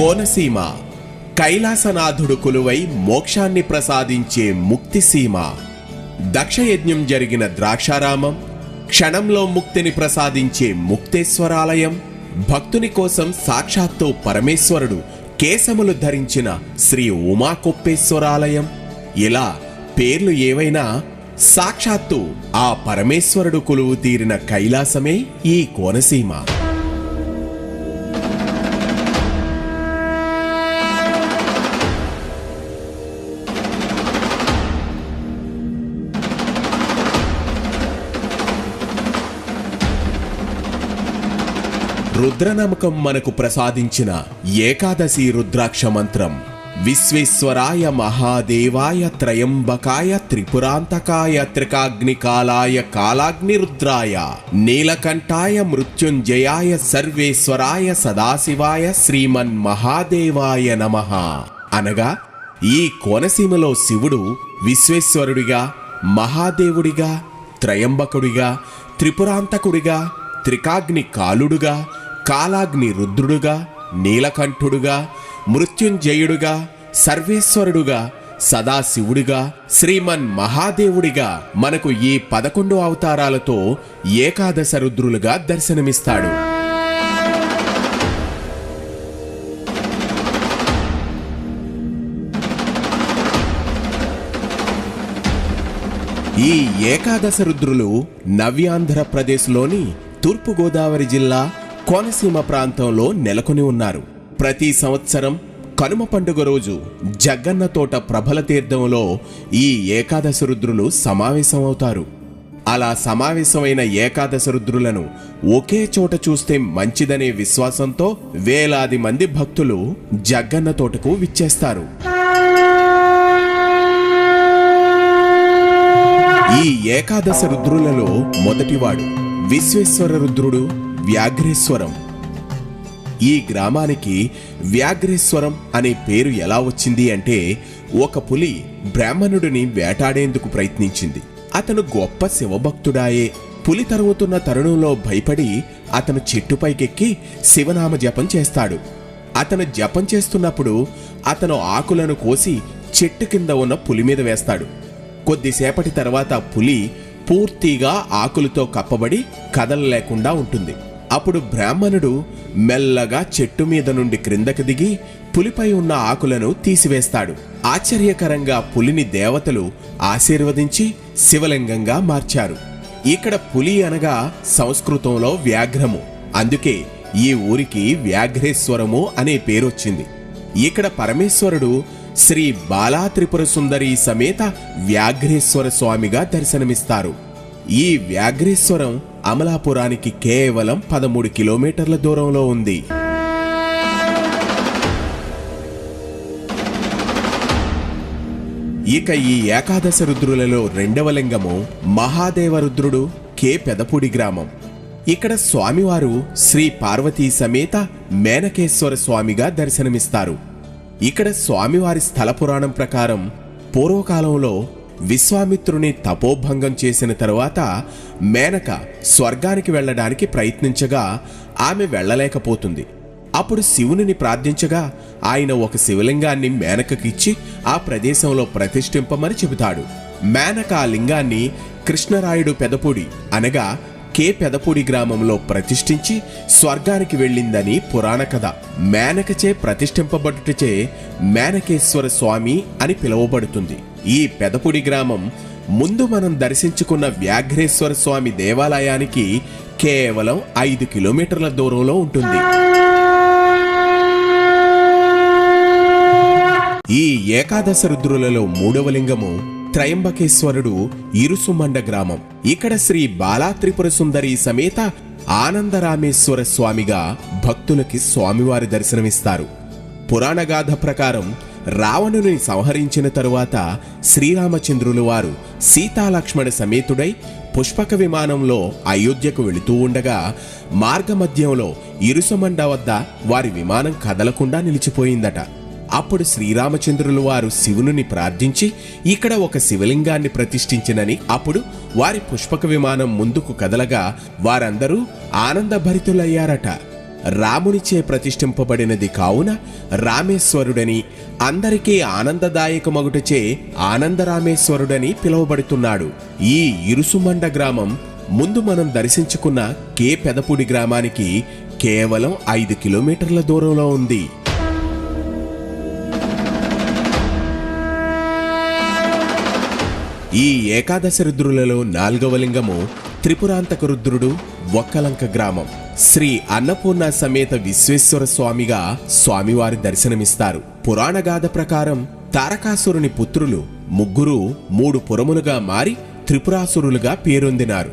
కోనసీమ. కైలాసనాథుడు కొలువై మోక్షాన్ని ప్రసాదించే ముక్తిసీమ దక్షయజ్ఞం జరిగిన ద్రాక్షారామం క్షణంలో ముక్తిని ప్రసాదించే ముక్తేశ్వరాలయం భక్తుని కోసం సాక్షాత్తు పరమేశ్వరుడు కేశములు ధరించిన శ్రీ ఉమాకొప్పేశ్వరాలయం. ఇలా పేర్లు ఏవైనా సాక్షాత్తు ఆ పరమేశ్వరుడు కొలువు తీరిన కైలాసమే ఈ కోనసీమ. రుద్రనమకం మనకు ప్రసాదించిన ఏకాదశి రుద్రాక్ష మంత్రం. విశ్వేశ్వరాయ మహాదేవాయ త్రయంబకాయ త్రిపురాంతకాయ త్రికాగ్నికాలాయ కాలాగ్నిరుద్రాయ. నీలకంఠాయ మృత్యుంజయాయ సర్వేశ్వరాయ సదాశివాయ శ్రీమన్ మహాదేవాయ నమః. అనగా ఈ కోనసీమలో శివుడు విశ్వేశ్వరుడిగా మహాదేవుడిగా త్రయంబకుడిగా త్రిపురాంతకుడిగా త్రికాగ్ని కాలుడుగా కాలాగ్ని రుద్రుడుగా నీలకంఠుడుగా మృత్యుంజయుడుగా సర్వేశ్వరుడుగా సదాశివుడిగా శ్రీమన్ మహాదేవుడిగా మనకు ఈ పదకొండు అవతారాలతో ఏకాదశ రుద్రులుగా దర్శనమిస్తాడు. ఈ ఏకాదశ రుద్రులు నవ్యాంధ్రప్రదేశ్లోని తూర్పుగోదావరి జిల్లా కోనసీమ ప్రాంతంలో నెలకొని ఉన్నారు. ప్రతి సంవత్సరం కనుమ పండుగ రోజు జగ్గన్న తోట ప్రభల తీర్థంలో ఈ ఏకాదశ రుద్రులు సమావేశమవుతారు. అలా సమావేశమైన ఏకాదశ రుద్రులను ఒకే చోట చూస్తే మంచిదనే విశ్వాసంతో వేలాది మంది భక్తులు జగ్గన్న తోటకు విచ్చేస్తారు. ఈ ఏకాదశ రుద్రులలో మొదటివాడు విశ్వేశ్వర రుద్రుడు వ్యాఘ్రేశ్వరం. ఈ గ్రామానికి వ్యాఘ్రేశ్వరం అనే పేరు ఎలా వచ్చింది అంటే ఒక పులి బ్రాహ్మణుడిని వేటాడేందుకు ప్రయత్నించింది. అతను గొప్ప శివభక్తుడాయే. పులి తరుగుతున్న తరుణంలో భయపడి అతను చెట్టుపైకెక్కి శివనామ జపం చేస్తాడు. అతను జపం చేస్తున్నప్పుడు అతను ఆకులను కోసి చెట్టు కింద ఉన్న పులి మీద వేస్తాడు. కొద్దిసేపటి తర్వాత పులి పూర్తిగా ఆకులతో కప్పబడి కదలలేకుండా ఉంటుంది. అప్పుడు బ్రాహ్మణుడు మెల్లగా చెట్టు మీద నుండి క్రిందకు దిగి పులిపై ఉన్న ఆకులను తీసివేస్తాడు. ఆశ్చర్యకరంగా పులిని దేవతలు ఆశీర్వదించి శివలింగంగా మార్చారు. ఇక్కడ పులి అనగా సంస్కృతంలో వ్యాఘ్రము. అందుకే ఈ ఊరికి వ్యాఘ్రేశ్వరము అనే పేరొచ్చింది ఇక్కడ పరమేశ్వరుడు శ్రీ బాలా త్రిపుర సుందరి సమేత వ్యాఘ్రేశ్వర స్వామిగా దర్శనమిస్తారు. ఈ వ్యాఘ్రేశ్వరం అమలాపురానికి కేవలం పదమూడు కిలోమీటర్ల దూరంలో ఉంది. ఇక ఈ ఏకాదశ రుద్రులలో రెండవ లింగము మహాదేవ రుద్రుడు కే. పెదపూడి గ్రామం. ఇక్కడ స్వామివారు శ్రీ పార్వతీ సమేత మేనకేశ్వర స్వామిగా దర్శనమిస్తారు. ఇక్కడ స్వామివారి స్థల పురాణం ప్రకారం పూర్వకాలంలో విశ్వామిత్రుని తపోభంగం చేసిన తరువాత మేనక స్వర్గానికి వెళ్ళడానికి ప్రయత్నించగా ఆమె వెళ్ళలేకపోతుంది. అప్పుడు శివునిని ప్రార్థించగా ఆయన ఒక శివలింగాన్ని మేనకకిచ్చి ఆ ప్రదేశంలో ప్రతిష్ఠింపమని చెబుతాడు. మేనక ఆ లింగాన్ని కృష్ణరాయుడు పెదపూడి అనగా కే పెదపూడి గ్రామంలో ప్రతిష్ఠించి స్వర్గానికి వెళ్ళిందని పురాణ కథ. మేనకచే ప్రతిష్ఠింపబడుటచే మేనకేశ్వర స్వామి అని పిలువబడుతుంది. ఈ పెదపూడి గ్రామం ముందు మనం దర్శించుకున్న వ్యాఘ్రేశ్వర స్వామి దేవాలయానికి కేవలం ఐదు కిలోమీటర్ల దూరంలో ఉంటుంది. ఈ ఏకాదశ రుద్రులలో మూడవ లింగము త్రయంబకేశ్వరుడు ఇరుసుమండ గ్రామం. ఇక్కడ శ్రీ బాలా త్రిపుర సుందరి సమేత ఆనందరామేశ్వర స్వామిగా భక్తులకి స్వామివారి దర్శనమిస్తారు. పురాణగాథ ప్రకారం రావణుని సంహరించిన తరువాత శ్రీరామచంద్రులు వారు సీతాలక్ష్మణ సమేతుడై పుష్పక విమానంలో అయోధ్యకు వెళుతూ ఉండగా మార్గమధ్యంలో ఇరుసమండ వద్ద వారి విమానం కదలకుండా నిలిచిపోయిందట. అప్పుడు శ్రీరామచంద్రులు వారు శివుని ప్రార్థించి ఇక్కడ ఒక శివలింగాన్ని ప్రతిష్ఠించినని. అప్పుడు వారి పుష్పక విమానం ముందుకు కదలగా వారందరూ ఆనందభరితులయ్యారట. రామునిచే ప్రతిష్ఠింపబడినది కావున రామేశ్వరుడని అందరికీ ఆనందదాయకమగుటచే ఆనందరామేశ్వరుడని పిలువబడుతున్నాడు. ఈ ఇరుసుమండ గ్రామం ముందు మనం దర్శించుకున్న కే పెదపూడి గ్రామానికి కేవలం ఐదు కిలోమీటర్ల దూరంలో ఉంది. ఈ ఏకాదశ రుద్రులలో నాలుగవ లింగము త్రిపురాంతక రుద్రుడు ఒక్కలంక గ్రామం. శ్రీ అన్నపూర్ణ సమేత విశ్వేశ్వర స్వామిగా స్వామివారి దర్శనమిస్తారు. పురాణగాథ ప్రకారం తారకాసురుని పుత్రులు ముగ్గురు మూడు పురములుగా మారి త్రిపురాసురులుగా పేరొందినారు.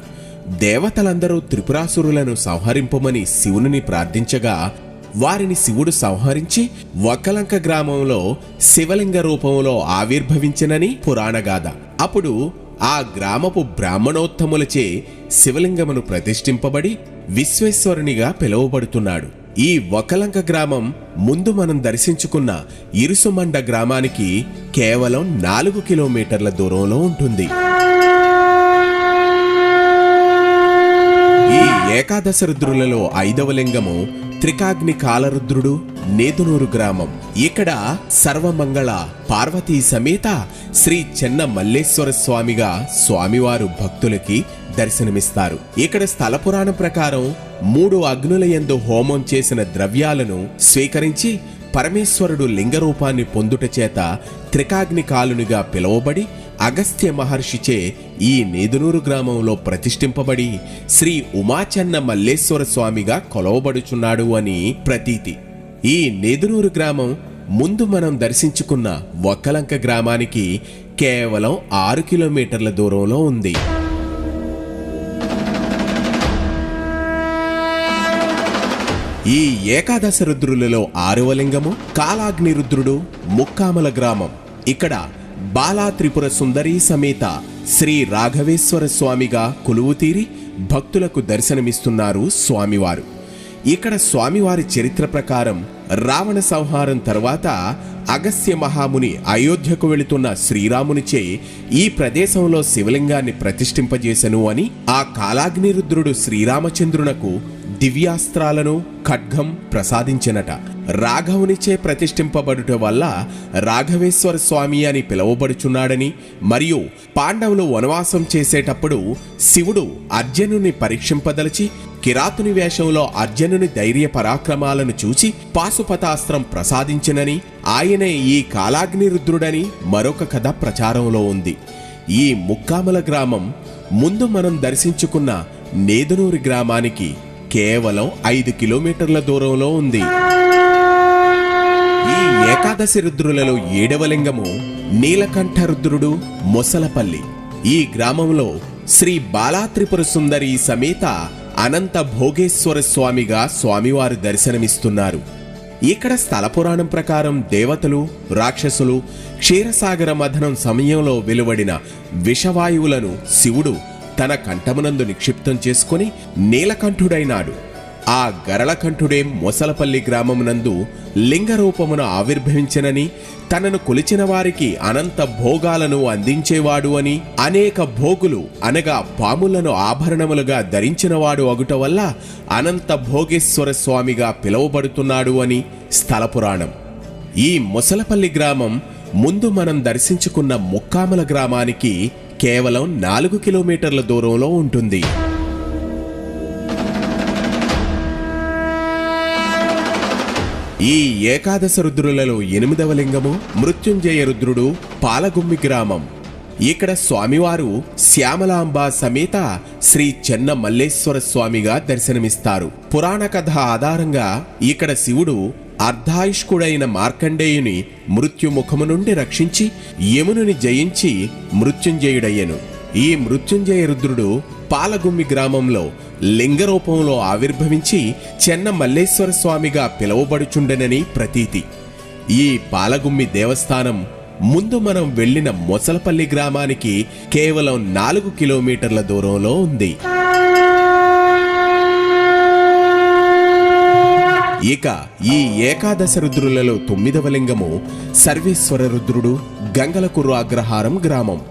దేవతలందరూ త్రిపురాసురులను సంహరింపమని శివుని ప్రార్థించగా వారిని శివుడు సంహరించి వక్కలంక గ్రామంలో శివలింగ రూపంలో ఆవిర్భవించినని పురాణగాథ అప్పుడు ఆ గ్రామపు బ్రాహ్మణోత్తములచే శివలింగమును ప్రతిష్ఠింపబడి విశ్వేశ్వరునిగా పిలువబడుతున్నాడు. ఈ వకలంక గ్రామం ముందు మనం దర్శించుకున్న ఇరుసుమండ గ్రామానికి కేవలం నాలుగు కిలోమీటర్ల దూరంలో ఉంటుంది ఈ ఏకాదశ రుద్రులలో ఐదవ లింగము త్రికాగ్ని కాలరుద్రుడు నేదునూరు గ్రామం. ఇక్కడ సర్వమంగళ పార్వతీ సమేత శ్రీ చెన్న మల్లేశ్వర స్వామిగా స్వామివారు భక్తులకి దర్శనమిస్తారు. ఇక్కడ స్థల పురాణం ప్రకారం మూడు అగ్నుల యందు హోమం చేసిన ద్రవ్యాలను స్వీకరించి పరమేశ్వరుడు లింగ రూపాన్ని పొందుట చేత త్రికాగ్ని కాలునిగా పిలువబడి అగస్త్య మహర్షిచే ఈ నేదునూరు గ్రామంలో ప్రతిష్ఠింపబడి శ్రీ ఉమాచన్న మల్లేశ్వర స్వామిగా కొలవబడుచున్నాడు అని ప్రతీతి. ఈ నేదునూరు గ్రామం ముందు మనం దర్శించుకున్న ఒక్కలంక గ్రామానికి కేవలం ఆరు కిలోమీటర్ల దూరంలో ఉంది. ఈ ఏకాదశ రుద్రులలో ఆరవలింగము కాలాగ్ని రుద్రుడు ముక్కామల గ్రామం. ఇక్కడ బాలా త్రిపుర సుందరీ సమేత శ్రీ రాఘవేశ్వర స్వామిగా కొలువుతీరి భక్తులకు దర్శనమిస్తున్నారు స్వామివారు. ఇక్కడ స్వామివారి చరిత్ర ప్రకారం రావణ సంహారం తర్వాత అగస్త్య మహాముని అయోధ్యకు వెళుతున్న శ్రీరామునిచే ఈ ప్రదేశంలో శివలింగాన్ని ప్రతిష్ఠింపజేశను అని ఆ కాలాగ్నిరుద్రుడు శ్రీరామచంద్రునకు దివ్యాస్త్రాలను ఖడ్గం ప్రసాదించినట. రాఘవునిచే ప్రతిష్ఠింపబడుట వల్ల రాఘవేశ్వర స్వామి అని పిలువబడుచున్నాడని మరియు పాండవులు వనవాసం చేసేటప్పుడు శివుడు అర్జునుని పరీక్షింపదలిచి కిరాతుని వేషంలో అర్జునుని ధైర్య పరాక్రమాలను చూచి పాశుపతాస్త్రం ప్రసాదించినని ఆయనే ఈ కాలాగ్నిరుద్రుడని మరొక కథ ప్రచారంలో ఉంది. ఈ ముక్కామల గ్రామం ముందు మనం దర్శించుకున్న నేదునూరి గ్రామానికి కేవలం ఐదు కిలోమీటర్ల దూరంలో ఉంది. ఈ ఏకాదశి రుద్రులలో ఏడవ లింగము నీలకంఠ రుద్రుడు మొసలపల్లి. ఈ గ్రామంలో శ్రీ బాలాత్రిపుర సుందరి సమేత అనంత భోగేశ్వర స్వామిగా స్వామివారు దర్శనమిస్తున్నారు. ఇక్కడ స్థల పురాణం ప్రకారం దేవతలు రాక్షసులు క్షీరసాగర మథనం సమయంలో వెలువడిన విషవాయువులను శివుడు తన కంఠమునందు నిక్షిప్తం చేసుకొని నీలకంఠుడైనాడు. ఆ గరళకంఠుడే మొసలపల్లి గ్రామమునందు లింగ రూపమున ఆవిర్భవించనని తనను కొలిచిన వారికి అనంత భోగాలను అందించేవాడు అని అనేక భోగులు అనగా పాములను ఆభరణములుగా ధరించినవాడు అగుట వల్ల అనంత భోగేశ్వర స్వామిగా పిలువబడుతున్నాడు అని స్థల పురాణం ఈ మొసలపల్లి గ్రామం ముందు మనం దర్శించుకున్న ముక్కామల గ్రామానికి కేవలం నాలుగు కిలోమీటర్ల దూరంలో ఉంటుంది. ఈ ఏకాదశ రుద్రులలో ఎనిమిదవ లింగము మృత్యుంజయ రుద్రుడు పాలగుమ్మి గ్రామం. ఇక్కడ స్వామివారు శ్యామలాంబ సమేత శ్రీ చెన్న మల్లేశ్వర స్వామిగా దర్శనమిస్తారు. పురాణ కథ ఆధారంగా ఇక్కడ శివుడు అర్ధాయుష్కుడైన మార్కండేయుని మృత్యుముఖము నుండి రక్షించి యమునుని జయించి మృత్యుంజయుడయ్యను. ఈ మృత్యుంజయ రుద్రుడు పాలగుమ్మి గ్రామంలో లింగ రూపంలో ఆవిర్భవించి చెన్న మల్లేశ్వర స్వామిగా పిలువబడుచుండెనని ప్రతీతి. ఈ పాలగుమ్మి దేవస్థానం ముందు మనం వెళ్ళిన మొసలపల్లి గ్రామానికి కేవలం నాలుగు కిలోమీటర్ల దూరంలో ఉంది. ఇక ఈ ఏకాదశ రుద్రులలో తొమ్మిదవ లింగము సర్వేశ్వర రుద్రుడు గంగలకుర్రు అగ్రహారం గ్రామం.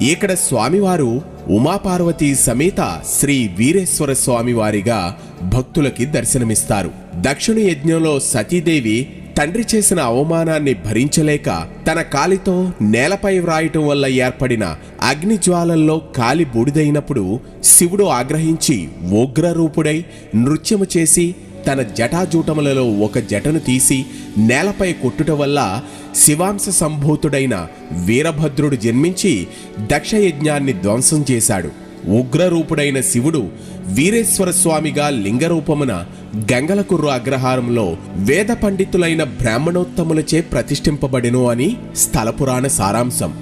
ఇక్కడ స్వామివారు ఉమాపార్వతి సమేత శ్రీ వీరేశ్వర స్వామివారిగా భక్తులకి దర్శనమిస్తారు. దక్షిణ యజ్ఞంలో సతీదేవి తండ్రి చేసిన అవమానాన్ని భరించలేక తన కాలితో నేలపై వ్రాయటం వల్ల ఏర్పడిన అగ్నిజ్వాలల్లో కాలి బూడిదైనప్పుడు శివుడు ఆగ్రహించి ఉగ్రరూపుడై నృత్యము చేసి తన జటాజూటములలో ఒక జటను తీసి నేలపై కొట్టుట వల్ల శివాంశ సంభూతుడైన వీరభద్రుడు జన్మించి దక్షయజ్ఞాన్ని ధ్వంసం చేశాడు. ఉగ్రరూపుడైన శివుడు వీరేశ్వర స్వామిగా లింగరూపమున గంగలకుర్రు అగ్రహారంలో వేద పండితులైన బ్రాహ్మణోత్తములచే ప్రతిష్ఠింపబడెను అని స్థలపురాణ సారాంశం.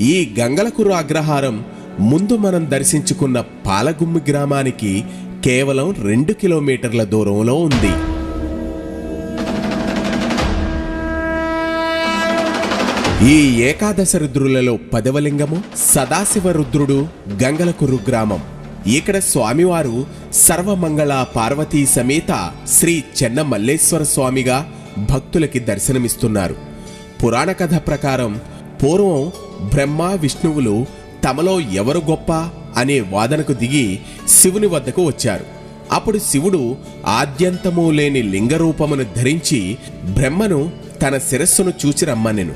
ఈ గంగలకుర్రు అగ్రహారం ముందు మనం దర్శించుకున్న పాలగుమ్మి గ్రామానికి కేవలం రెండు కిలోమీటర్ల దూరంలో ఉంది. ఈ ఏకాదశ రుద్రులలో పదవలింగము సదాశివ రుద్రుడు గంగలకురు గ్రామం. ఇక్కడ స్వామివారు సర్వమంగళ పార్వతీ సమేత శ్రీ చెన్నమల్లేశ్వర స్వామిగా భక్తులకి దర్శనమిస్తున్నారు. పురాణ కథ ప్రకారం పూర్వం బ్రహ్మ విష్ణువులు తమలో ఎవరు గొప్ప? అనే వాదనకు దిగి శివుని వద్దకు వచ్చారు. అప్పుడు శివుడు ఆద్యంతము లేని లింగరూపమును ధరించి బ్రహ్మను తన శిరస్సును చూచి రమ్మనెను.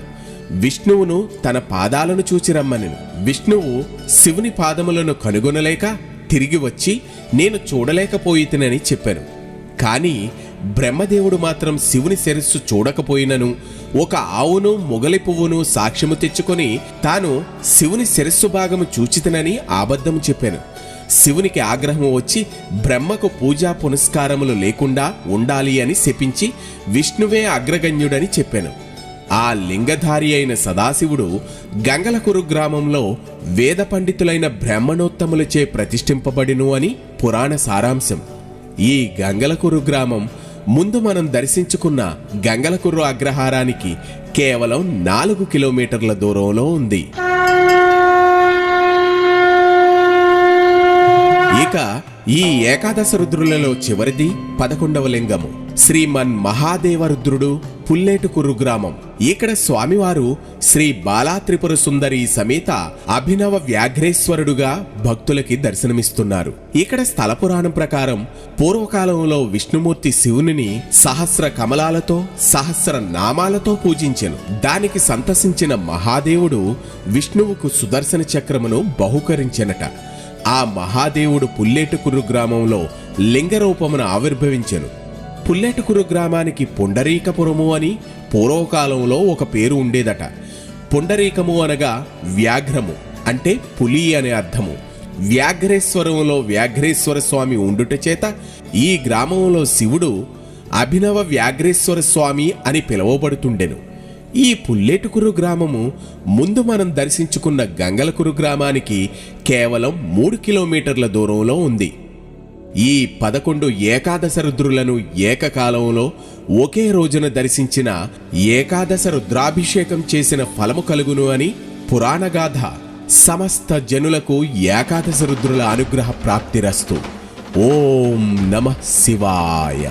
విష్ణువును తన పాదాలను చూచి రమ్మనెను. విష్ణువు శివుని పాదములను కనుగొనలేక తిరిగి వచ్చి నేను చూడలేకపోయితినని చెప్పాను. కానీ బ్రహ్మదేవుడు మాత్రం శివుని శిరస్సు చూడకపోయినను ఒక ఆవును మొగలి పువ్వును సాక్ష్యము తెచ్చుకొని తాను శివుని శిరస్సు భాగము చూచితనని అబద్ధము చెప్పాను. శివునికి ఆగ్రహము వచ్చి బ్రహ్మకు పూజా పునస్కారములు లేకుండా ఉండాలి అని శపించి విష్ణువే అగ్రగణ్యుడని చెప్పాను. ఆ లింగధారి అయిన సదాశివుడు గంగలకురు గ్రామంలో వేద పండితులైన బ్రహ్మణోత్తములచే ప్రతిష్ఠింపబడిను అని పురాణ సారాంశం. ఈ గంగలకురు గ్రామం ముందు మనం దర్శించుకున్న గంగలకుర్రు అగ్రహారానికి కేవలం నాలుగు కిలోమీటర్ల దూరంలో ఉంది ఇక ఈ ఏకాదశ రుద్రులలో చివరిది పదకొండవ లింగము. శ్రీమన్ మహాదేవ రుద్రుడు పుల్లేటుకుర్రు గ్రామం. ఇక్కడ స్వామివారు శ్రీ బాలా త్రిపుర సుందరి సమేత అభినవ వ్యాఘ్రేశ్వరుడుగా భక్తులకి దర్శనమిస్తున్నారు. ఇక్కడ స్థల పురాణం ప్రకారం పూర్వకాలంలో విష్ణుమూర్తి శివునిని సహస్ర కమలాలతో సహస్ర నామాలతో పూజించెను. దానికి సంతసించిన మహాదేవుడు విష్ణువుకు సుదర్శన చక్రమును బహుకరించెనట. ఆ మహాదేవుడు పుల్లేటుకుర్రు గ్రామంలో లింగరూపమున ఆవిర్భవించెను. పుల్లేటకురు గ్రామానికి పుండరీకపురము అని పూర్వకాలంలో ఒక పేరు ఉండేదట. పుండరీకము అనగా వ్యాఘ్రము అంటే పులి అనే అర్థము. వ్యాఘ్రేశ్వరంలో వ్యాఘ్రేశ్వర స్వామి ఉండుట చేత ఈ గ్రామంలో శివుడు అభినవ వ్యాఘ్రేశ్వర స్వామి అని పిలువబడుతుండెను. ఈ పుల్లేటుకురు గ్రామము ముందు మనం దర్శించుకున్న గంగలకురు గ్రామానికి కేవలం మూడు కిలోమీటర్ల దూరంలో ఉంది. ఈ పదకొండు ఏకాదశ రుద్రులను ఏకకాలంలో ఒకే రోజున దర్శించిన ఏకాదశ రుద్రాభిషేకం చేసిన ఫలము కలుగును అని పురాణగాథ సమస్త జనులకు ఏకాదశ రుద్రుల అనుగ్రహ ప్రాప్తిరస్తు ఓం నమ శివాయ.